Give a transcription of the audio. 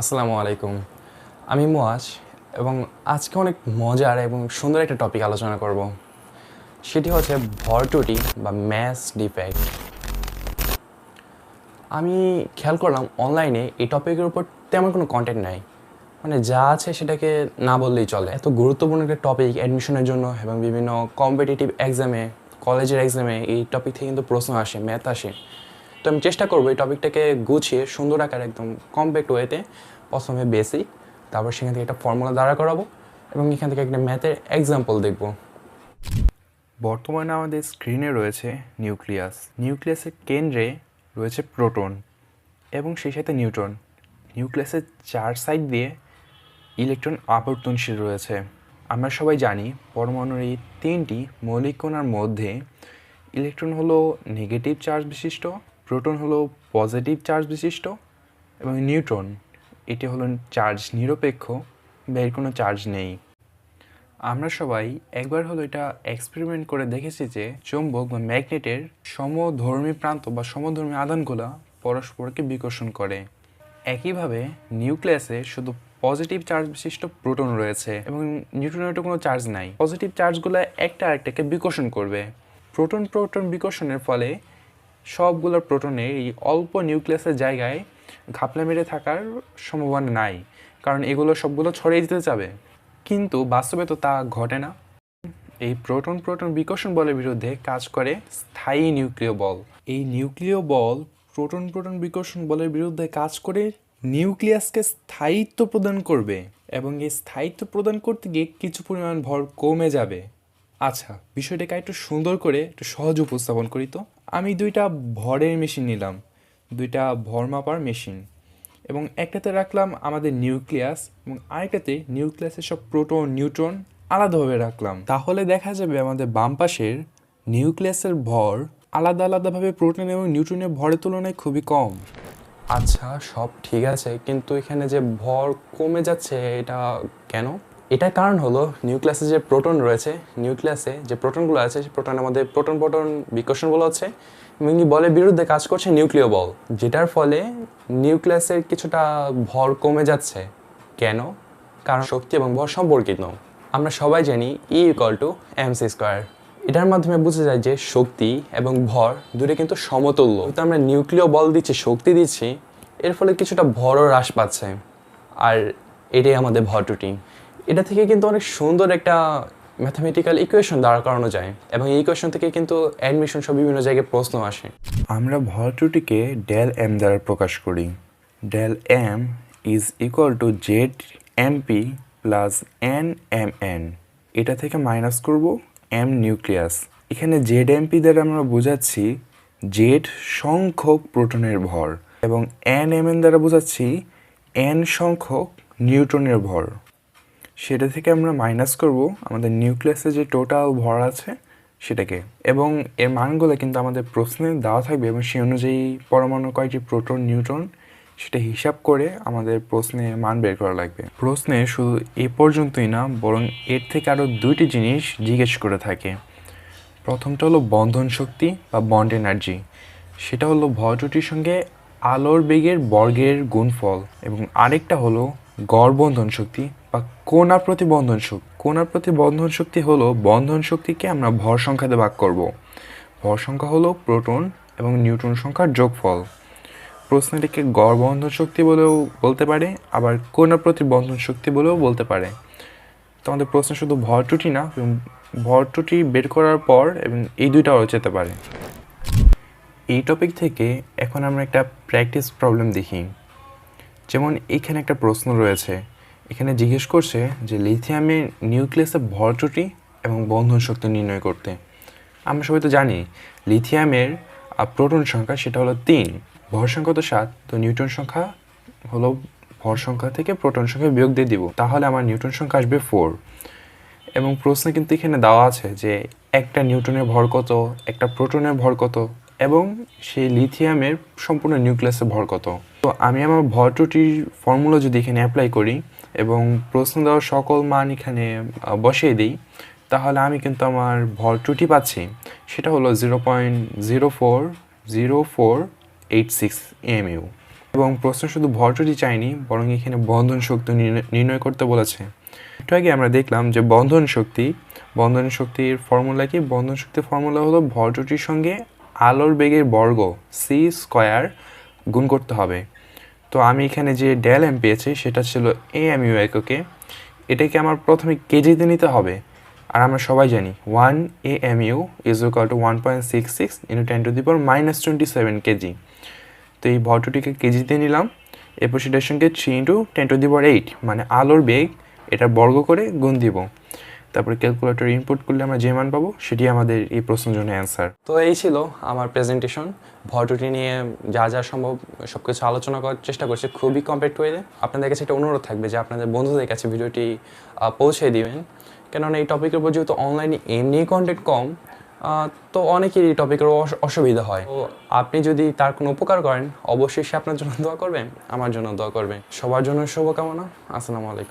আসসালামু আলাইকুম। আমি মোয়াজ এবং আজকে অনেক মজার এবং সুন্দর একটা টপিক আলোচনা করব। সেটি হচ্ছে ভরটুটি বা ম্যাস ডিফেক্ট আমি খেয়াল করলাম অনলাইনে এই টপিকের উপর তেমন কোনো কন্টেন্ট নাই। মানে যা আছে সেটাকে না বললেই চলে। এত গুরুত্বপূর্ণ একটা টপিক অ্যাডমিশনের জন্য এবং বিভিন্ন কম্পিটিটিভ এক্সামে কলেজের এক্সামে এই টপিক থেকে কিন্তু প্রশ্ন আসে ম্যাথ আসে। তো আমি চেষ্টা করব এই টপিকটাকে গুছিয়ে সুন্দর আকার একদম কম্প্যাক্ট ওয়েতে প্রথমে বেসিক তারপর সেখান থেকে একটা ফর্মুলা দাঁড়া করাবো এবং এখান থেকে একটা ম্যাথের এক্সাম্পল দেখব। বর্তমানে আমাদের স্ক্রিনে রয়েছে নিউক্লিয়াস নিউক্লিয়াসের কেন্দ্রে রয়েছে প্রোটন এবং সেই সাথে নিউট্রন নিউক্লিয়াসের চার সাইড দিয়ে ইলেকট্রন আবর্তনশীল রয়েছে। আমরা সবাই জানি পরমাণুর এই তিনটি মৌলিক কণার মধ্যে ইলেকট্রন হলো নেগেটিভ চার্জ বিশিষ্ট প্রোটন হলো পজিটিভ চার্জ বিশিষ্ট এবং নিউট্রন, এটি হলো চার্জ নিরপেক্ষ বা এর কোনো চার্জ নেই। আমরা সবাই একবার হলো এটা এক্সপেরিমেন্ট করে দেখেছি যে চৌম্বক বা ম্যাগনেটের সমধর্মী প্রান্ত বা সমধর্মী আধানগুলো পরস্পরকে বিকর্ষণ করে। একইভাবে নিউক্লিয়াসে শুধু পজিটিভ চার্জ বিশিষ্ট প্রোটন রয়েছে এবং নিউট্রনের তো কোনো চার্জ নাই। পজিটিভ চার্জগুলো একটা আরেকটাকে বিকর্ষণ করবে। প্রোটন প্রোটন বিকর্ষণের ফলে সবগুলো প্রোটনের এই অল্প নিউক্লিয়াসের জায়গায় ঘাপলা মেরে থাকার সম্ভাবনা নাই। কারণ এগুলো সবগুলো ছড়িয়ে দিতে যাবে। কিন্তু বাস্তবে তো তা ঘটে না। এই প্রোটন প্রোটন বিকর্ষণ বলের বিরুদ্ধে কাজ করে স্থায়ী নিউক্লিয় বল। এই নিউক্লিয় বল প্রোটন প্রোটন বিকর্ষণ বলের বিরুদ্ধে কাজ করে নিউক্লিয়াসকে স্থায়িত্ব প্রদান করবে। এবং এই স্থায়িত্ব প্রদান করতে গিয়ে কিছু পরিমাণ ভর কমে যাবে। আচ্ছা বিষয়টাকে একটু সুন্দর করে, একটু সহজ উপস্থাপন করি তো। আমি দুইটা ভরের মেশিন নিলাম, দুইটা ভর মাপার মেশিন। এবং একটাতে রাখলাম আমাদের নিউক্লিয়াস এবং আরেকটাতে নিউক্লিয়াসের সব প্রোটন, নিউট্রন আলাদাভাবে রাখলাম। তাহলে দেখা যাবে আমাদের বাম পাশের নিউক্লিয়াসের ভর আলাদা আলাদাভাবে প্রোটন এবং নিউট্রনের ভরের তুলনায় খুবই কম। আচ্ছা সব ঠিক আছে, কিন্তু এখানে যে ভর কমে যাচ্ছে, এটা কেন? এটার কারণ হলো নিউক্লিয়াসে যে প্রোটন রয়েছে, নিউক্লিয়াসে যে প্রোটনগুলো আছে, সেই প্রোটনের মধ্যে প্রোটন প্রোটন বিকর্ষণ বলা হচ্ছে এবং বলের বিরুদ্ধে কাজ করছে নিউক্লিয় বল, যেটার ফলে নিউক্লিয়াসের কিছুটা ভর কমে যাচ্ছে। কেন? কারণ শক্তি এবং ভর সম্পর্কিত। আমরা সবাই জানি E equal to M C square এটার মাধ্যমে বোঝা যায় যে শক্তি এবং ভর দুটো কিন্তু সমতুল্য। তো আমরা নিউক্লিয় বল দিচ্ছি, শক্তি দিচ্ছি, এর ফলে কিছুটা ভরও হ্রাস পাচ্ছে। আর এটাই আমাদের ভর ত্রুটি এটা থেকে কিন্তু অনেক সুন্দর একটা ম্যাথামেটিক্যাল ইকুয়েশন দাঁড় করানো যায় এবং এই ইকুয়েশন থেকে কিন্তু অ্যাডমিশন সব বিভিন্ন জায়গায় প্রশ্ন আসে। আমরা ভর ডেল এম দ্বারা প্রকাশ করি। Del M is equal to Z M P plus N M N এটা থেকে মাইনাস করব এম নিউক্লিয়াস এখানে জেড এম পি দ্বারা আমরা বোঝাচ্ছি জেড সংখ্যক প্রোটনের ভর এবং এন এম এন দ্বারা বোঝাচ্ছি এন সংখ্যক নিউট্রনের ভর। সেটা থেকে আমরা মাইনাস করব আমাদের নিউক্লিয়াসে যে টোটাল ভর আছে সেটাকে। এবং এর মানগুলো কিন্তু আমাদের প্রশ্নে দেওয়া থাকবে এবং সেই অনুযায়ী পরমাণু কয়টি প্রোটন নিউট্রন সেটা হিসাব করে আমাদের প্রশ্নে মান বের করা লাগবে। প্রশ্নে শুধু এ পর্যন্তই না, বরং এর থেকে আরও দুইটি জিনিস জিজ্ঞেস করে থাকে। প্রথমটা হলো বন্ধন শক্তি বা বন্ড এনার্জি সেটা হলো ভরটুটির সঙ্গে আলোর বেগের বর্গের গুণফল এবং আরেকটা হলো গড় বন্ধন শক্তি। বা কোনা প্রতি বন্ধন শক্তি প্রতি বন্ধন শক্তি হলো বন্ধন শক্তিকে আমরা ভর সংখ্যাতে ভাগ করব। ভর সংখ্যা হলো প্রোটন এবং নিউট্রন সংখ্যার যোগফল। প্রশ্নটিকে গড় বন্ধন শক্তি বলেও বলতে পারে, আবার কোনা প্রতি বন্ধন শক্তি বলেও বলতে পারে। তো আমাদের প্রশ্ন শুধু ভর ত্রুটি না ভর ত্রুটি বের করার পর এবং এই দুইটাও যেতে পারে। এই টপিক থেকে এখন আমরা একটা প্র্যাকটিস প্রবলেম দেখি। যেমন এখানে একটা প্রশ্ন রয়েছে এখানে জিজ্ঞেস করছে যে লিথিয়ামের নিউক্লিয়াসে ভর ত্রুটি এবং বন্ধন শক্তি নির্ণয় করতে। আমরা সবাই তো জানি, লিথিয়ামের প্রোটন সংখ্যা সেটা হলো তিন। ভর সংখ্যা তো সাত, তো নিউটন সংখ্যা হলো ভর সংখ্যা থেকে প্রোটন সংখ্যা বিয়োগ দিয়ে দিব। তাহলে আমার নিউটন সংখ্যা আসবে ফোর। এবং প্রশ্নে কিন্তু এখানে দেওয়া আছে যে একটা নিউটনের ভর কত, একটা প্রোটনের ভর কত, এবং সেই লিথিয়ামের সম্পূর্ণ নিউক্লিয়াসের ভর কত। তো আমি আমার ভর ফর্মুলা যদি এখানে অ্যাপ্লাই করি এবং প্রশ্ন দেওয়ার সকল মান এখানে বসিয়ে দিই, তাহলে আমি কিন্তু আমার ভর পাচ্ছি। সেটা হলো zero point zero four zero four eight six amu. এবং প্রশ্ন শুধু ভরচুটি চাইনি, বরং এখানে বন্ধন শক্তি নির্ণয়- করতে বলেছে। একটু আগে আমরা দেখলাম যে বন্ধন শক্তি, বন্ধন শক্তির ফর্মুলা কি? বন্ধন শক্তির ফর্মুলা হলো ভরচুটির সঙ্গে আলোর বেগের বর্গ সি স্কয়ার গুণ করতে হবে। তো আমি এখানে যে ডেল এম পেয়েছি, সেটা ছিল এ এম ইউ এককে এটাকে আমার প্রথমে কেজিতে নিতে হবে। আর আমরা সবাই জানি one A M U is equal to one point six six into ten to the power minus twenty seven KG তো এই ভরটুটিকে কেজিতে নিলাম। এরপর সেটার সঙ্গে three into ten to the power eight মানে আলোর বেগ, এটা বর্গ করে গুণ দিব। তারপরে ক্যালকুলেটর ইনপুট করলে আমরা যে মান পাবো, সেটি আমাদের এই প্রশ্নের জন্য অ্যান্সার তো এই ছিল আমার প্রেজেন্টেশন ভরটুটি নিয়ে যা যা সম্ভব সব কিছু আলোচনা করার চেষ্টা করছি, খুবই কম্প্যাক্ট ওয়েতে আপনাদের কাছে একটা অনুরোধ থাকবে যে আপনাদের বন্ধুদের কাছে ভিডিওটি পৌঁছে দিবেন। কেননা এই টপিকের উপর যেহেতু অনলাইনে এমনি কন্টেন্ট কম তো অনেকেরই এই টপিকের অস- অসুবিধা হয়। তো আপনি যদি তার কোনো উপকার করেন, অবশ্যই সে আপনার জন্য দোয়া করবেন আমার জন্য দোয়া করবেন সবার জন্য শুভকামনা। আসসালামু আলাইকুম।